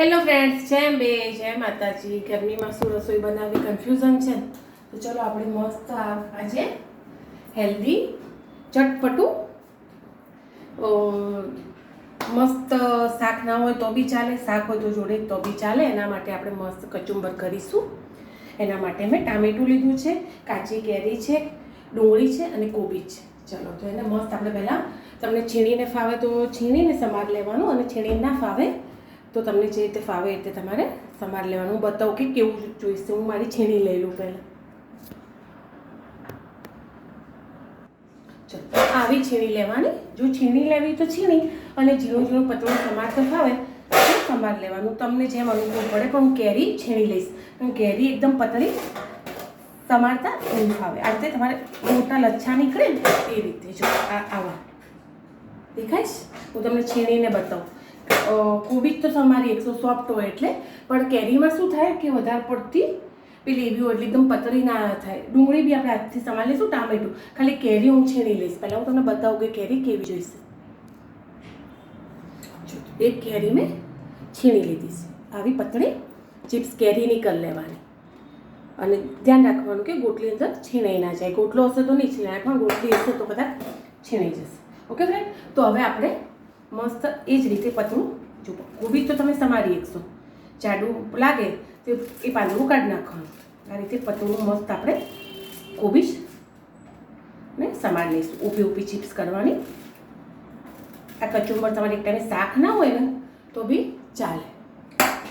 Hello friends જેમ બે જય માતાજી. ગરમીમાં શું રસોઈ બનાવવી? કન્ફ્યુઝન છે. તો ચલો આપણે મસ્ત આજે હેલ્ધી ચટપટું મસ્ત શાક ના હોય તો બી ચાલે, શાક હોય તો જોડે તો બી ચાલે. એના માટે આપણે મસ્ત કચુંબર કરીશું. એના માટે મેં ટામેટું લીધું છે, કાચી કેરી છે, ડુંગળી છે અને કોબી છે. ચલો, તો એને મસ્ત આપણે પહેલાં તમને છીણીને ફાવે તો છીણીને સમાર લેવાનું અને છીણીને ના ફાવે તો તમને જે રીતે ફાવે એ રીતે તમારે સમાર લેવાનું. હું બતાવું કે કેવું જોઈશે હું મારી છીણી લઈ લઉં પહેલાં. ચલો આવી છીણી લેવાની. જો છીણી લેવી તો છીણી, અને ઝીણું ઝીણું પતળું સમારતા ફાવે, તો સમાર લેવાનું. તમને જેમ અનુકૂળ પડે પણ હું કેરી છીણી લઈશ. હું કેરી એકદમ પતળી સમારતા નહીં ફાવે. આ રીતે તમારે મોટા લચ્છા નીકળે ને એ રીતે. જો, આ આવા. દેખાય હું તમને છીણીને બતાવું. અ, કોબીજ તો તમારી એકસો સોફ્ટ હોય એટલે પણ કેરીમાં શું થાય કે વધારે પડતી પેલી એવી હોય એટલે એકદમ પતળી ના થાય. ડુંગળી બી આપણે હાથથી સમારી લઈશું ટામેટું. ખાલી કેરી હું છીણી લઈશ. પહેલાં હું તમને બતાવું કે કેરી કેવી જોઈશે. એક કેરી મેં છીણી લીધી છે. આવી પતળી ચિપ્સ કેરીની કરી લેવાની. અને ધ્યાન રાખવાનું કે ગોટલી અંદર છીણાઈ ના જાય. ગોટલો હશે તો નહીં છીણાય. પણ ગોટલી હશે તો કદાચ છીણાઈ જશે. ઓકે ફ્રેન્ડ તો હવે આપણે મસ્ત એ જ રીતે પતળું જુઓ. કોબી તો તમે સમારી એકશો જાડું લાગે તો એ પાંદડું કાઢી નાખવાનું. આ રીતે પતળું મસ્ત આપણે કોબીજ ને સમારી લઈશું. ઊભી ઊભી ચિપ્સ કરવાની. આ કચુંબર તમારે એક ટાઈમે શાક ના હોય ને, તો બી ચાલે.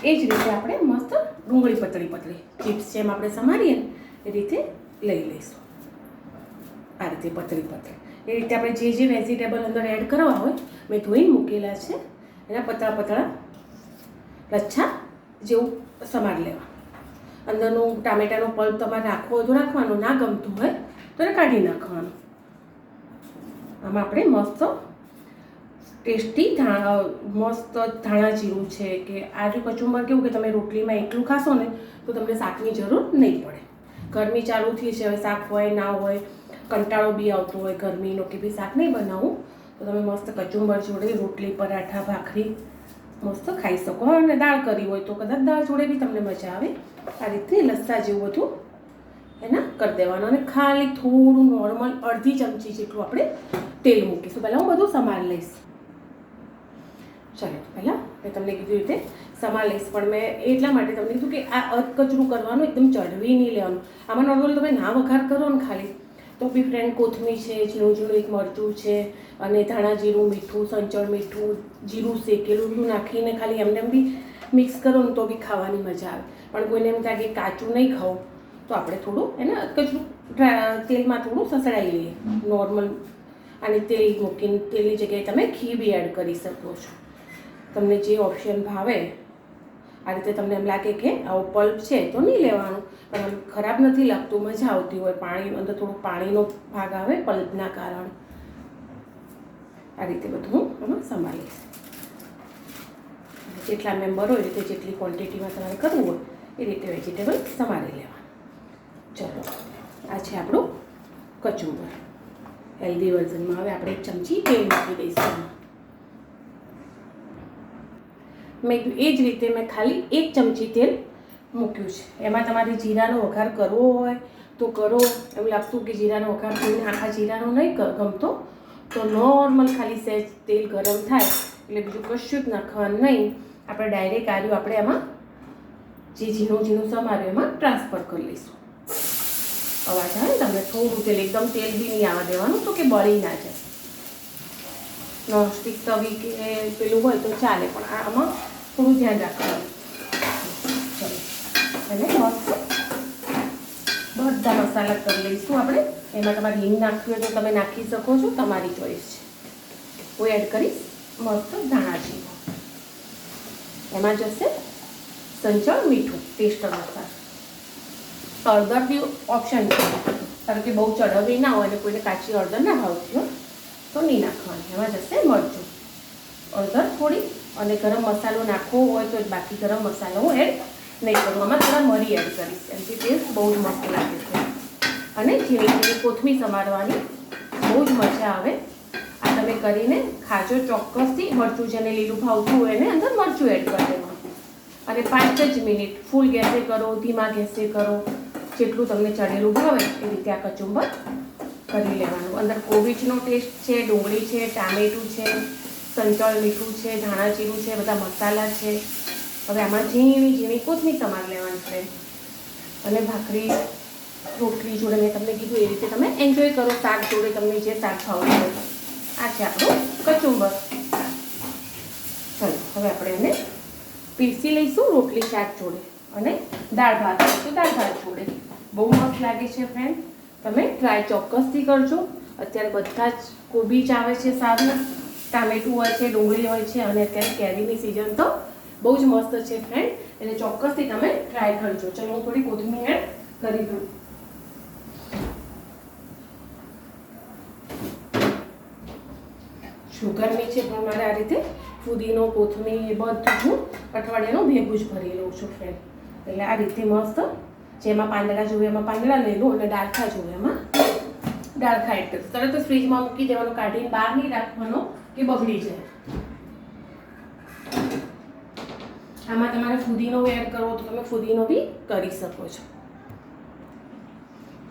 એ જ રીતે આપણે મસ્ત ડુંગળી પતળી પતળી ચિપ્સ જેમ આપણે સમારીએ એ રીતે લઈ લઈશું. આ રીતે પતળી પતળી. એ રીતે આપણે જે જે વેજીટેબલ અંદર એડ કરવા હોય, મેં ધોઈને મૂકેલા છે. એના પતળા પતળા લચ્છા જેવું સમાર લેવા. અંદરનું ટામેટાનો પલ્પ તમારે રાખવો તો રાખવાનો, ના ગમતું હોય તો એને કાઢી નાખવાનું. આમાં આપણે મસ્ત ટેસ્ટી ધાણા, મસ્ત ધાણા જીરું છે કે આજુ કચુંબર કેવું કે તમે રોટલીમાં એટલું ખાશો ને તો તમને શાકની જરૂર નહીં પડે. ગરમી ચાલુ થઈ છે, હવે શાક હોય, ના હોય કંટાળો બી આવતો હોય ગરમીનો કે બી શાક નહીં બનાવું, તો તમે મસ્ત કચુંબર જોડે, રોટલી, પરાઠા, ભાખરી મસ્ત ખાઈ શકો. અને દાળ કરી હોય તો કદાચ દાળ જોડે બી તમને મજા આવે. આ રીતે લસ્સા જેવું બધું એના કરી દેવાનું. અને ખાલી થોડું નોર્મલ અડધી ચમચી જેટલું આપણે તેલ મૂકીશું. પહેલાં હું બધું સમાર લઈશ. ચાલો, પહેલાં મેં તમને કીધું રીતે સમાર લઈશ. પણ મેં એટલા માટે તમને કીધું કે આ અધકચરું કરવાનું એકદમ ચડવી નહીં લેવાનું. આમાં નોર્મલ તમે ના વઘાર કરો ને ખાલી. તો બી ફ્રેન્ડ કોથમીર છે, ઝીણું એક મરચું છે અને ધાણા જીરું, મીઠું, સંચળ મીઠું, જીરું શેકેલું, બધું નાખીને ખાલી એમને એમ બી મિક્સ કરો ને તો બી ખાવાની મજા આવે. પણ કોઈને એમ થાય કે કાચું નહીં ખાવું તો આપણે થોડું એને કચરું તેલમાં થોડું સસડાઈ લઈએ નોર્મલ અને તેલ મૂકીને, તેલની જગ્યાએ તમે ઘી બી એડ કરી શકો છો. તમને જે ઓપ્શન ભાવે આ રીતે તમને એમ લાગે કે આવો પલ્પ છે તો નહીં લેવાનું. પણ આમ ખરાબ નથી લાગતું, મજા આવતી હોય. પાણી અંદર થોડું પાણીનો ભાગ આવે પલ્પના કારણે. આ રીતે બધું હું આમાં સંભાળીશ. જેટલા મેમ્બર હોય રીતે જેટલી ક્વોન્ટિટીમાં તમારે કરવું હોય, એ રીતે વેજીટેબલ સંભાળી લેવાનું. ચલો, આ છે આપણું કચુંબર. હેલ્ધી વર્ઝનમાં હવે આપણે એક ચમચી તેલ મૂકી દઈશું એમાં. મેં કીધું, એ જ રીતે મેં ખાલી એક ચમચી તેલ મૂક્યું છે. એમાં તમારે જીરાનો વઘાર કરવો હોય તો કરો. એવું લાગતું કે જીરાનો વઘાર કરીને આખા જીરાનો નહીં ગમતો. તો નોર્મલ ખાલી સહેજ તેલ ગરમ થાય એટલે બીજું કશું જ નાખવાનું નહીં. આપણે ડાયરેક્ટ આર્યું આપણે એમાં જે ઝીણું ઝીણું સમાર્યું એમાં ટ્રાન્સફર કરી લઈશું. અવાજ આવે તમને? થોડું તેલ, એકદમ તેલ બી નહીં આવવા દેવાનું તો કે બળી ના જાય. નોનસ્ટિક તવી કે પેલું હોય તો ચાલે, પણ આમાં થોડું ધ્યાન રાખવાનું. અને બધા મસાલા કરી લઈશું આપણે. એમાં તમારે હિંગ નાખવી હોય તો તમે નાખી શકો છો. તમારી ચોઈસ છે. હું એડ કરીશ મસ્ત ધાણા જીરું એમાં જશે સંચળ મીઠું ટેસ્ટ અનુસાર. હળદર બી ઓપ્શન છે. કારણ કે બહુ ચડવી ના હોય અને કોઈને કાચી હળદર ના ભાવતી હોય તો નહીં નાખવાની. એમાં જશે મરચું. હળદર થોડી અને ગરમ મસાલો નાખવો હોય તો બાકી ગરમ મસાલો હું એડ નહીં કરું. આમાં થોડા મરી એડ કરીશ. એમથી ટેસ્ટ બહુ જ મસ્ત લાગે છે. અને ઝીણી ઝીણી કોથમીર સમારવાની બહુ જ મજા આવે. આ તમે કરીને ખાજો ચોક્કસથી. મરચું જેને લીલું ભાવતું હોય એને અંદર મરચું એડ કરી દેવાનું. અને પાંચ જ મિનિટ ફૂલ ગેસે કરો, ધીમા ગેસે કરો. જેટલું તમને ચડેલું ભાવે એ રીતે આ કચુંબર કરી લેવાનું. અંદર કોબીજનો ટેસ્ટ છે, ડુંગળી છે, ટામેટું છે સંચળ મીઠું છે, ધાણા જીરું છે, બધા મસાલા છે. હવે આમાં ઝીણી ઝીણી કોથમીર તમારે લેવાની છે. અને ભાખરી, રોટલી જોડે મેં તમને કીધું એ રીતે તમે એન્જોય કરો, શાક જોડે તમને જે શાક ખાવું છે. આ છે આપણું કચુંબર ચાલો, હવે આપણે એને પીસી લઈશું રોટલી શાક જોડે અને દાળ ભાત લઈશું દાળ ભાત જોડે. બહુ મસ્ત લાગે છે ફ્રેન્ડ તમે ટ્રાય ચોક્કસથી કરજો. અત્યારે બધા જ કોબી જ આવે છે સારું. ટામેટું હોય છે, ડુંગળી હોય છે અને અત્યારે કેરીની સિઝન તો બહુ જ મસ્ત છે ફ્રેન્ડ એટલે ચોક્કસથી તમે ટ્રાય કરજો. ચલો, હું થોડી કોથમીર એડ કરી દઉં. શુગરની છે, પણ મારે આ રીતે ફુદીનો, કોથમીર બધું હું અઠવાડિયાનું ભેગું જ ભરી લઉં છું ફ્રેન્ડ એટલે આ રીતે મસ્ત. જેમાં પાંદડા જોઈએ, એમાં પાંદડા લઈ લઉં અને ડાળખા જોઈએ એમાં. ડાળખા કરીશ. તરત જ ફ્રીજમાં મૂકી દેવાનું. કાઢીને બહાર નહીં રાખવાનો. કે બગડી જાય આમાં તમારે ફુદીનો એડ કરવો તો તમે ફુદીનો બી કરી શકો છો.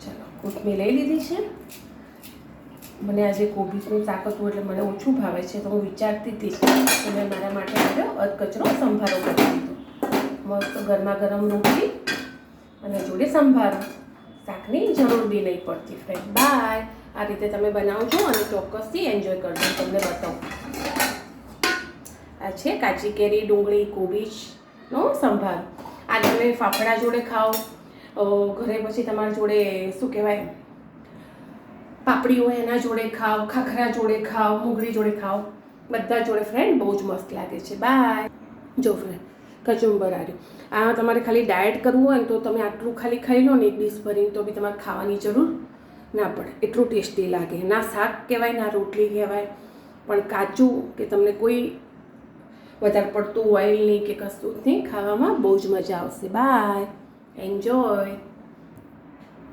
ચલો કોથમી લઈ લીધી છે. મને આજે કોબીજનું શાક હતું એટલે મને ઓછું ભાવે છે, તો હું વિચારતી હતી કે મેં મારા માટે આવ્યો અધકચરો સંભારો કરી દીધો. મસ્ત ગરમા ગરમ રોટલી અને જોડે સંભારો. શાકની જરૂર બી નહીં પડતી ફ્રેન્ડ બાય આ રીતે તમે બનાવજો અને ચોક્કસથી એન્જોય કરજો. તમને બતાવું. આ છે કાચી કેરી, ડુંગળી, કોબીજનો સંભાર. આ તમે ફાફડા જોડે ખાઓ ઘરે પછી તમારા જોડે, શું કહેવાય પાપડી હોય એના જોડે ખાઓ, ખાખરા જોડે ખાઓ, મુગળી જોડે ખાઓ. બધા જોડે ફ્રેન્ડ બહુ જ મસ્ત લાગે છે. બાય જો ફ્રેન્ડ કચુંબર આર્યું આ તમારે ખાલી ડાયટ કરવું હોય ને તો તમે આટલું ખાલી ખાઈ લો ને એક ડીશ ભરીને તો બી તમારે ખાવાની જરૂર ના પડે, એટલું ટેસ્ટી લાગે. ના શાક કહેવાય, ના રોટલી કહેવાય, પણ કાચું કે તમને કોઈ વધારે પડતું ઓઇલ નહીં કે કશું, નહીં, ખાવામાં બહુ જ મજા આવશે. By enjoy